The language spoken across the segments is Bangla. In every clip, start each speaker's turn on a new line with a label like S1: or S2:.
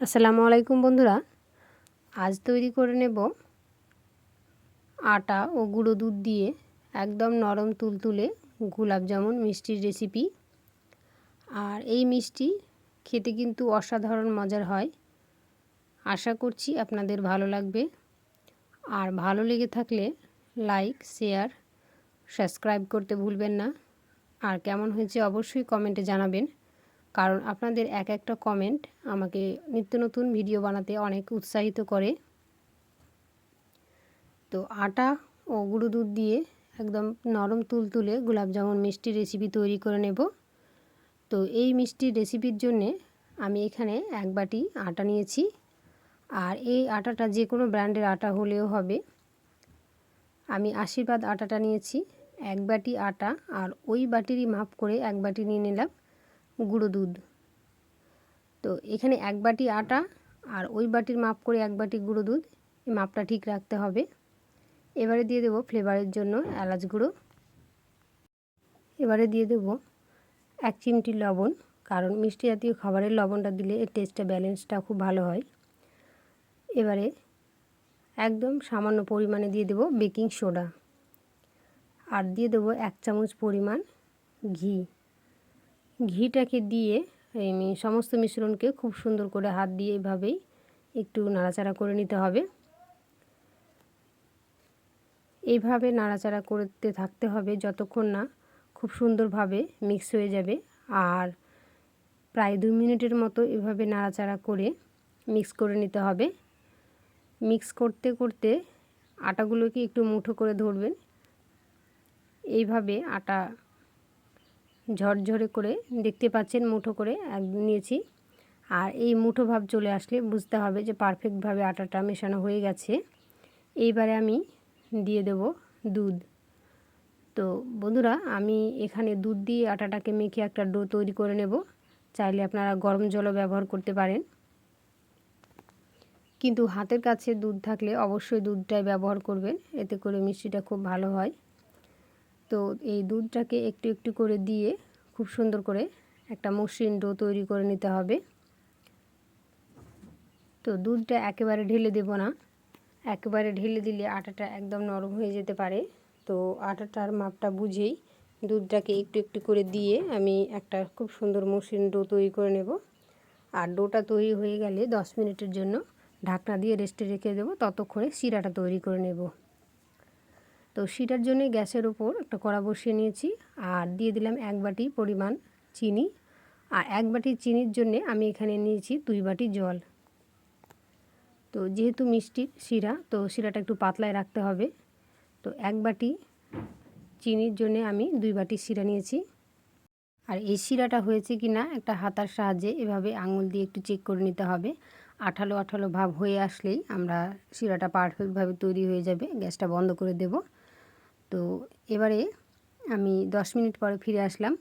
S1: আসসালামু আলাইকুম বন্ধুরা। আজ তৈরি করে নেব আটা ও গুঁড়ো দুধ দিয়ে একদম নরম তুলতুলে গোলাপ জামুন মিষ্টির রেসিপি আর এই মিষ্টি খেতে কিন্তু অসাধারণ মজার হয়। আশা করছি আপনাদের ভালো লাগবে। আর ভালো লেগে থাকলে লাইক শেয়ার সাবস্ক্রাইব করতে ভুলবেন না। আর কেমন হয়েছে অবশ্যই কমেন্টে জানাবেন। কারণ আপনাদের এক একটা কমেন্ট আমাকে নিত্য নতুন ভিডিও বানাতে অনেক উৎসাহিত করে। তো আটা ও গুঁড়ো দুধ দিয়ে একদম নরম তুলতুলে জামুন মিষ্টি রেসিপি তৈরি করে নেব। তো এই মিষ্টির রেসিপির জন্যে আমি এখানে এক বাটি আটা নিয়েছি। আর এই আটাটা যে কোনো ব্র্যান্ডের আটা হলেও হবে। আমি আশীর্বাদ আটাটা নিয়েছি। এক বাটি আটা আর ওই বাটিরই মাপ করে এক বাটি নিয়ে নিলাম। গুঁড়ো দুধ। তো এখানে এক বাটি আটা আর ওই বাটির মাপ করে এক বাটি গুঁড়ো দুধ, এই মাপটা ঠিক রাখতে হবে। এবারে দিয়ে দেবো ফ্লেভারের জন্য এলাচ গুঁড়ো। এবারে দিয়ে দেবো এক চিমটি লবণ, কারণ মিষ্টি জাতীয় খাবারের লবণটা দিলে এর টেস্টটা, ব্যালেন্সটা খুব ভালো হয়। এবারে একদম সামান্য পরিমাণে দিয়ে দেবো বেকিং সোডা। আর দিয়ে দেবো এক চামচ পরিমাণ ঘি। ঘিটাকে দিয়ে, এই সমস্ত মিশ্রণকে খুব সুন্দর করে হাত দিয়ে এভাবেই একটু নাড়াচাড়া করে নিতে হবে। এইভাবে নাড়াচাড়া করতে থাকতে হবে যতক্ষণ না খুব সুন্দরভাবে মিক্স হয়ে যাবে। আর প্রায় দু মিনিটের মতো এভাবে নাড়াচাড়া করে মিক্স করে নিতে হবে। মিক্স করতে করতে আটাগুলোকে একটু মুঠো করে ধরবেন। এইভাবে আটা ঝরঝরে করে দেখতে পাচ্ছেন মুঠো করে নিয়েছি। আর এই মুঠো ভাব চলে আসলে বুঝতে হবে যে পারফেক্টভাবে আটাটা মেশানো হয়ে গেছে। এইবারে আমি দিয়ে দেব দুধ। তো বন্ধুরা, আমি এখানে দুধ দিয়ে আটাটাকে মেখে একটা ডো তৈরি করে নেব। চাইলে আপনারা গরম জলও ব্যবহার করতে পারেন। কিন্তু হাতের কাছে দুধ থাকলে অবশ্যই দুধটাই ব্যবহার করবেন। এতে করে মিষ্টিটা খুব ভালো হয়। তো এই দুধটাকে একটু একটু করে দিয়ে খুব সুন্দর করে একটা মসৃণ ডো তৈরি করে নিতে হবে। তো দুধটা একেবারে ঢেলে দেব না। একেবারে ঢেলে দিলে আটাটা একদম নরম হয়ে যেতে পারে। তো আটাটার মাপটা বুঝেই দুধটাকে একটু একটু করে দিয়ে আমি একটা খুব সুন্দর মসৃণ ডো তৈরি করে নেব। আর ডোটা তৈরি হয়ে গেলে দশ মিনিটের জন্য ঢাকনা দিয়ে রেস্টে রেখে দেবো। ততক্ষণে শিরাটা তৈরি করে নেব। তো সেটার জন্য গ্যাসের ওপর একটা কড়া বসিয়ে নিয়েছি। আর দিয়ে দিলাম এক বাটি পরিমাণ চিনি। আর এক বাটি চিনির জন্য আমি এখানে নিয়েছি দুই বাটি জল। তো যেহেতু মিষ্টির শিরা, তো শিরাটা একটু পাতলায় রাখতে হবে। তো এক বাটি চিনির জন্য আমি দুই বাটি শিরা নিয়েছি। আর এই শিরাটা হয়েছে কি না একটা হাতার সাহায্যে এভাবে আঙুল দিয়ে একটু চেক করে নিতে হবে। আঠালো আঠালো ভাব হয়ে আসলেই আমরা শিরাটা পারফেক্টভাবে তৈরি হয়ে যাবে। গ্যাসটা বন্ধ করে দেব। তো এবারে আমি দশ মিনিট পরে ফিরে আসলাম।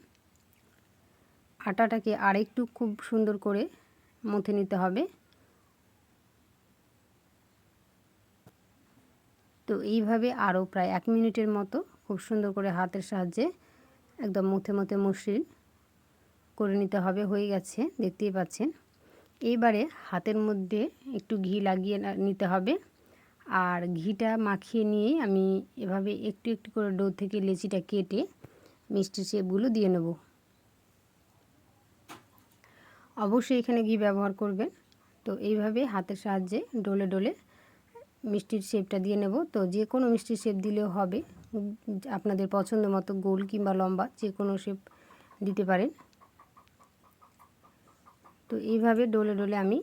S1: আটাটাকে আরেকটু খুব সুন্দর করে মথে নিতে হবে। তো এইভাবে আরও প্রায় এক মিনিটের মতো খুব সুন্দর করে হাতের সাহায্যে একদম মুথে মুথে মসৃণ করে নিতে হবে, হয়ে গেছে, দেখতেই পাচ্ছেন। এইবারে হাতের মধ্যে একটু ঘি লাগিয়ে নিতে হবে। আর ঘিটা মাখিয়ে নিয়ে আমি এভাবে একটু একটু করে ডো থেকে লেচিটা কেটে মিষ্টি শেপগুলো দিয়ে নেব। অবশ্যই এখানে ঘি ব্যবহার করবেন। তো এইভাবে হাতের সাহায্যে ডোলে ডোলে মিষ্টির শেপটা দিয়ে নেব। তো যে কোনো মিষ্টির শেপ দিলেও হবে। আপনাদের পছন্দ মতো গোল কিংবা লম্বা যে কোনো শেপ দিতে পারেন। তো এইভাবে ডোলে ডোলে আমি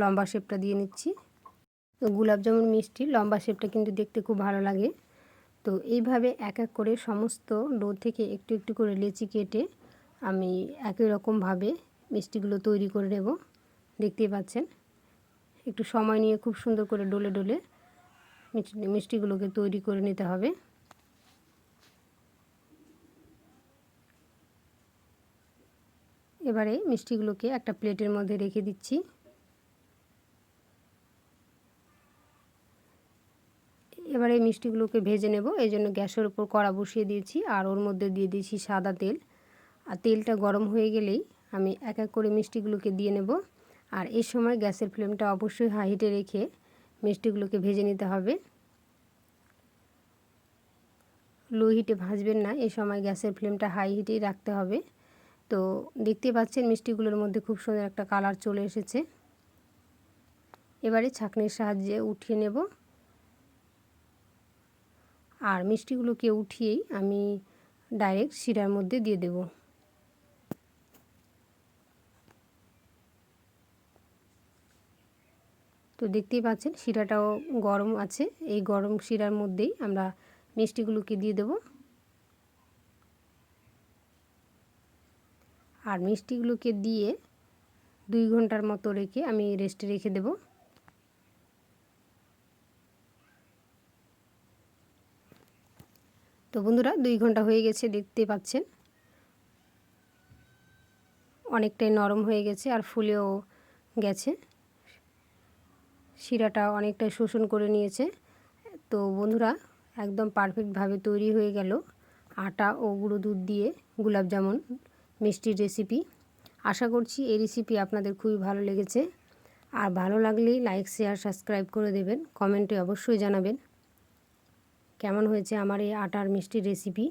S1: লম্বা শেপটা দিয়ে নিচ্ছি। তো জামুন মিষ্টি, লম্বা শেপটা কিন্তু দেখতে খুব ভালো লাগে। তো এইভাবে এক এক করে সমস্ত ডো থেকে একটু একটু করে লেচি কেটে আমি একই রকমভাবে মিষ্টিগুলো তৈরি করে নেব। দেখতেই পাচ্ছেন? একটু সময় নিয়ে খুব সুন্দর করে ডলে ডলে মিষ্টিগুলোকে তৈরি করে নিতে হবে। এবারে মিষ্টিগুলোকে একটা প্লেটের মধ্যে রেখে দিচ্ছি। এবারে মিষ্টিগুলোকে ভেজে নেব। এই জন্য গ্যাসের উপর কড়া বসিয়ে দিয়েছি আর ওর মধ্যে দিয়ে দিয়েছি সাদা তেল। আর তেলটা গরম হয়ে গেলেই আমি এক এক করে মিষ্টিগুলোকে দিয়ে নেব। আর এই সময় গ্যাসের ফ্লেমটা অবশ্যই হাই হিটে রেখে মিষ্টিগুলোকে ভেজে নিতে হবে। লো হিটে ভাজবেন না, এই সময় গ্যাসের ফ্লেমটা হাই হিটেই রাখতে হবে। তো দেখতে পাচ্ছেন মিষ্টিগুলোর মধ্যে খুব সুন্দর একটা কালার চলে এসেছে। এবারে ছাঁকনির সাহায্যে উঠিয়ে নেব। আর মিষ্টিগুলোকে উঠিয়েই আমি ডাইরেক্ট শিরার মধ্যে দিয়ে দেব। তো দেখতেই পাচ্ছেন, শিরাটাও গরম আছে। এই গরম শিরার মধ্যেই আমরা মিষ্টিগুলোকে দিয়ে দেব। আর মিষ্টিগুলোকে দিয়ে দুই ঘণ্টার মতো রেখে আমি রেস্টে রেখে দেব। তো বন্ধুরা দুই ঘণ্টা হয়ে গেছে, দেখতে পাচ্ছেন। অনেকটাই নরম হয়ে গেছে আর ফুলেও গেছে। শিরাটা অনেকটাই শোষণ করে নিয়েছে। তো বন্ধুরা, একদম পারফেক্টভাবে তৈরি হয়ে গেল আটা ও গুঁড়ো দুধ দিয়ে গুলাব জামুন মিষ্টির রেসিপি আশা করছি এই রেসিপি আপনাদের খুবই ভালো লেগেছে। আর ভালো লাগলেই লাইক শেয়ার সাবস্ক্রাইব করে দেবেন। কমেন্টে অবশ্যই জানাবেন। কেমন হয়েছে আমার এই আটার মিষ্টি রেসিপি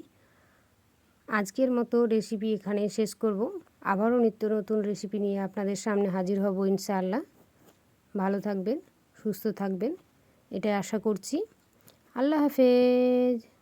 S1: আজকের মতো রেসিপি এখানে শেষ করব। আবারও নিত্য নতুন রেসিপি নিয়ে আপনাদের সামনে হাজির হব ইনশাআল্লাহ। ভালো থাকবেন, সুস্থ থাকবেন, এটাই আশা করছি। আল্লাহ হাফেজ।